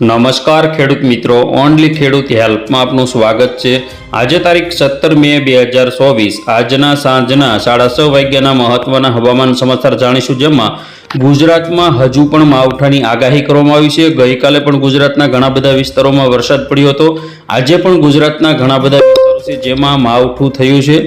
નમસ્કાર ખેડૂત મિત્રો. ઓનલી ખેડૂત હેલ્પમાં આપનું સ્વાગત છે. આજે તારીખ સત્તર મે બે હજાર ચોવીસ. આજના સાંજના સાડા છ વાગ્યાના મહત્વના હવામાન સમાચાર જાણીશું, જેમાં ગુજરાતમાં હજુ પણ માવઠાની આગાહી કરવામાં આવી છે. ગઈકાલે પણ ગુજરાતના ઘણા બધા વિસ્તારોમાં વરસાદ પડ્યો હતો. આજે પણ ગુજરાતના ઘણા બધા વિસ્તારો છે જેમાં માવઠું થયું છે.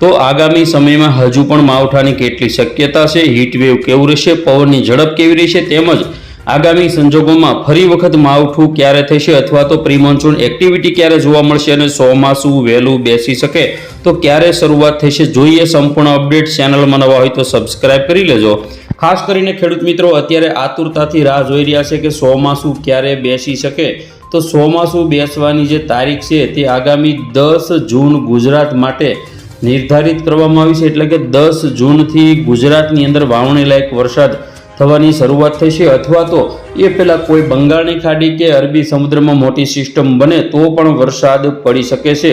તો આગામી સમયમાં હજુ પણ માવઠાની કેટલી શક્યતા છે? હીટવેવ કેવું રહેશે? પવનની ઝડપ કેવી રહેશે? તેમજ આગામી સંજોગોમાં ફરી વખત માવઠું ક્યારે થશે અથવા તો પ્રિમોન્સૂન એક્ટિવિટી ક્યારે જોવા મળશે અને ચોમાસું વહેલું બેસી શકે, તો ક્યારે શરૂઆત થશે જોઈએ સંપૂર્ણ અપડેટ ચેનલમાં નવા હોય તો સબસ્ક્રાઇબ કરી લેજો. ખાસ કરીને ખેડૂત મિત્રો, અત્યારે આતુરતાથી રાહ જોઈ રહ્યા છે કે ચોમાસું ક્યારે બેસી શકે. તો ચોમાસું બેસવાની જે તારીખ છે તે આગામી દસ જૂન ગુજરાત માટે નિર્ધારિત કરવામાં આવી છે, એટલે કે દસ જૂનથી ગુજરાતની અંદર વાવણી લાયક વરસાદ થવાની શરૂઆત થશે અથવા તો એ પહેલાં કોઈ બંગાળની ખાડી કે અરબી સમુદ્રમાં મોટી સિસ્ટમ બને તો પણ વરસાદ પડી શકે છે.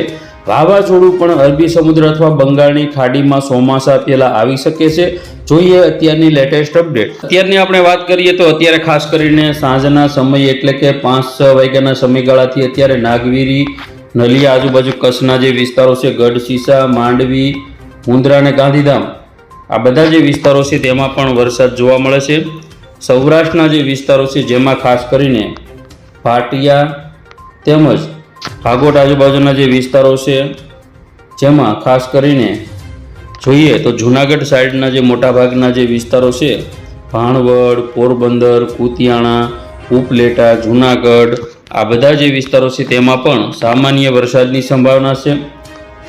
વાવાઝોડું પણ અરબી સમુદ્ર અથવા બંગાળની ખાડીમાં ચોમાસા પહેલાં આવી શકે છે. જોઈએ અત્યારની લેટેસ્ટ અપડેટ અત્યારની આપણે વાત કરીએ તો અત્યારે ખાસ કરીને સાંજના સમય એટલે કે પાંચ છ વાગ્યાના સમયગાળાથી અત્યારે નાગવીરી, નલિયા, આજુબાજુ કચ્છના જે વિસ્તારો છે ગઢશીસા માંડવી મુંદ્રા અને ગાંધીધામ આ બધા જે વિસ્તારો છે તેમાં પણ વરસાદ જોવા મળે છે. સૌરાષ્ટ્રના જે વિસ્તારો છે જેમાં ખાસ કરીને ભાટિયા તેમજ ભાગોટ આજુબાજુના જે વિસ્તારો છે જેમાં ખાસ કરીને જોઈએ તો જૂનાગઢ સાઈડના જે મોટાભાગના જે વિસ્તારો છે ભાણવડ, પોરબંદર, કુતિયાણા, ઉપલેટા, જૂનાગઢ આ બધા જે વિસ્તારો છે તેમાં પણ સામાન્ય વરસાદની સંભાવના છે.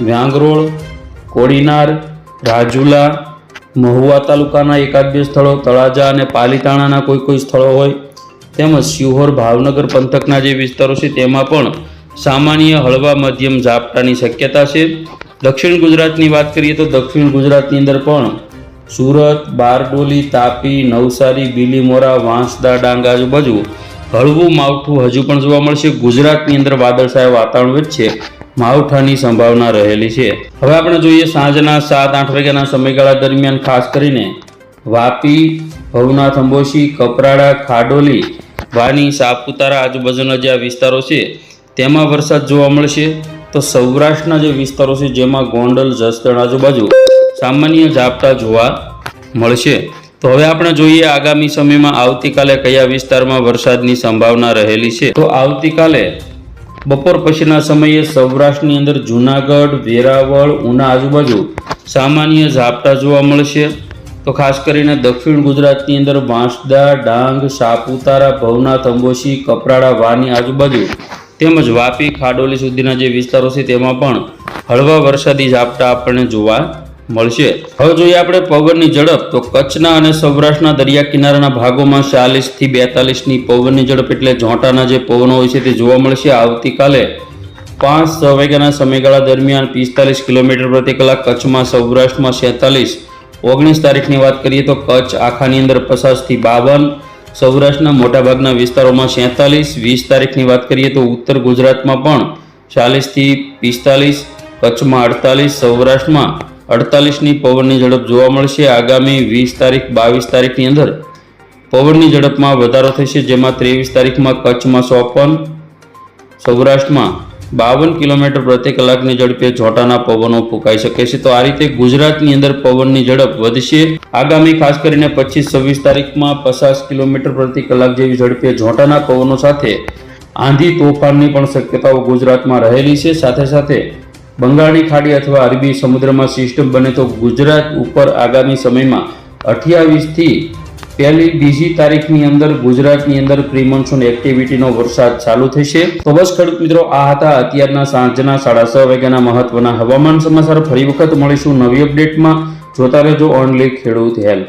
વ્યાંગરોળ, કોડીનાર, રાજુલા મહુવા તાલુકાના એકાદ બે સ્થળો, તળાજા અને પાલીતાણાના કોઈ કોઈ સ્થળો હોય, તેમજ શિહોર ભાવનગર પંથકના જે વિસ્તારો છે, તેમાં પણ સામાન્ય હળવા મધ્યમ ઝાપટાની શક્યતા છે. દક્ષિણ ગુજરાતની વાત કરીએ તો દક્ષિણ ગુજરાતની અંદર પણ સુરત, બારડોલી, તાપી, નવસારી, બીલીમોરા, વાંસદા, ડાંગ આજુબાજુ હળવું માવઠું હજુ પણ જોવા મળશે. ગુજરાતની અંદર વાદળછાયા વાતાવરણ વચ્ચે માવઠાની સંભાવના રહેલી છે. હવે આપણે જોઈએ સાંજના સાત, આઠ વાગ્યાના સમયગાળા દરમિયાન ખાસ કરીને વાપી, ભવનાથ અંબોશી, કપરાડા, ખાડોલી, વાની, સાપુતારા આજુબાજુના જે આ વિસ્તારો છે, તેમાં વરસાદ જોવા મળશે. તો સૌરાષ્ટ્રના જે વિસ્તારો છે, જેમાં ગોંડલ, જસદણ આજુબાજુ સામાન્ય ઝાપટા જોવા મળશે. તો હવે આપણે જોઈએ આગામી સમયમાં આવતીકાલે કયા વિસ્તારમાં વરસાદની સંભાવના રહેલી છે. તો આવતીકાલે બપોર પછીના સમયે સૌરાષ્ટ્રની અંદર જૂનાગઢ, વેરાવળ, ઉના આજુબાજુ સામાન્ય ઝાપટા જોવા મળશે. તો ખાસ કરીને દક્ષિણ ગુજરાતની અંદર વાંસદા, ડાંગ, સાપુતારા, ભવનાથ, અંબોશી, કપરાડા, વાની આજુબાજુ તેમજ વાપી, ખાડોલી સુધીના જે વિસ્તારો છે તેમાં પણ હળવા વરસાદી ઝાપટા આપણને જોવા મળશે. હવે જોઈએ આપણે પવનની ઝડપ. તો કચ્છના અને સૌરાષ્ટ્રના દરિયા કિનારાના ભાગોમાં ચાલીસથી બેતાલીસની પવનની ઝડપ એટલે ઝોંટાના જે પવનો હોય છે તે જોવા મળશે. આવતીકાલે પાંચ છ વાગ્યાના સમયગાળા દરમિયાન પિસ્તાલીસ કિલોમીટર પ્રતિ કલાક કચ્છમાં, સૌરાષ્ટ્રમાં છેતાલીસ. ઓગણીસ તારીખની વાત કરીએ તો કચ્છ આખાની અંદર પચાસથી બાવન. સૌરાષ્ટ્રના મોટાભાગના વિસ્તારોમાં છેતાલીસ. વીસ તારીખની વાત કરીએ તો ઉત્તર ગુજરાતમાં પણ ચાલીસથી પિસ્તાલીસ. કચ્છમાં અડતાલીસ. સૌરાષ્ટ્રમાં અડતાલીસની પવનની ઝડપ જોવા મળશે. આગામી વીસ તારીખ, બાવીસ તારીખની અંદર પવનની ઝડપમાં વધારો થશે, જેમાં ત્રેવીસ તારીખમાં કચ્છમાં ચોપન, સૌરાષ્ટ્રમાં બાવન કિલોમીટર પ્રતિ કલાકની ઝડપે જોટાના પવનો ફૂંકાઈ શકે છે. તો આ રીતે ગુજરાતની અંદર પવનની ઝડપ વધશે. આગામી ખાસ કરીને પચીસ, છવ્વીસ તારીખમાં પચાસ કિલોમીટર પ્રતિ કલાક જેવી ઝડપે જોટાના પવનો સાથે આંધી તોફાનની પણ શક્યતાઓ ગુજરાતમાં રહેલી છે. સાથે સાથે બંગાળની ખાડી અથવા અરબી સમુદ્રમાં સિસ્ટમ બને તો ગુજરાત ઉપર આગામી સમયમાં અઠ્યાવીસથી પહેલી બીજી તારીખની અંદર ગુજરાતની અંદર પ્રિમોન્સૂન એક્ટિવિટીનો વરસાદ ચાલુ થશે. તો બસ ખેડૂત મિત્રો, આ હતા અત્યારના સાંજના સાડા છ વાગ્યાના મહત્વના હવામાન સમાચાર. ફરી વખત મળીશું નવી અપડેટમાં. જોતા રહેજો ઓનલી ખેડૂત હેલ્પ.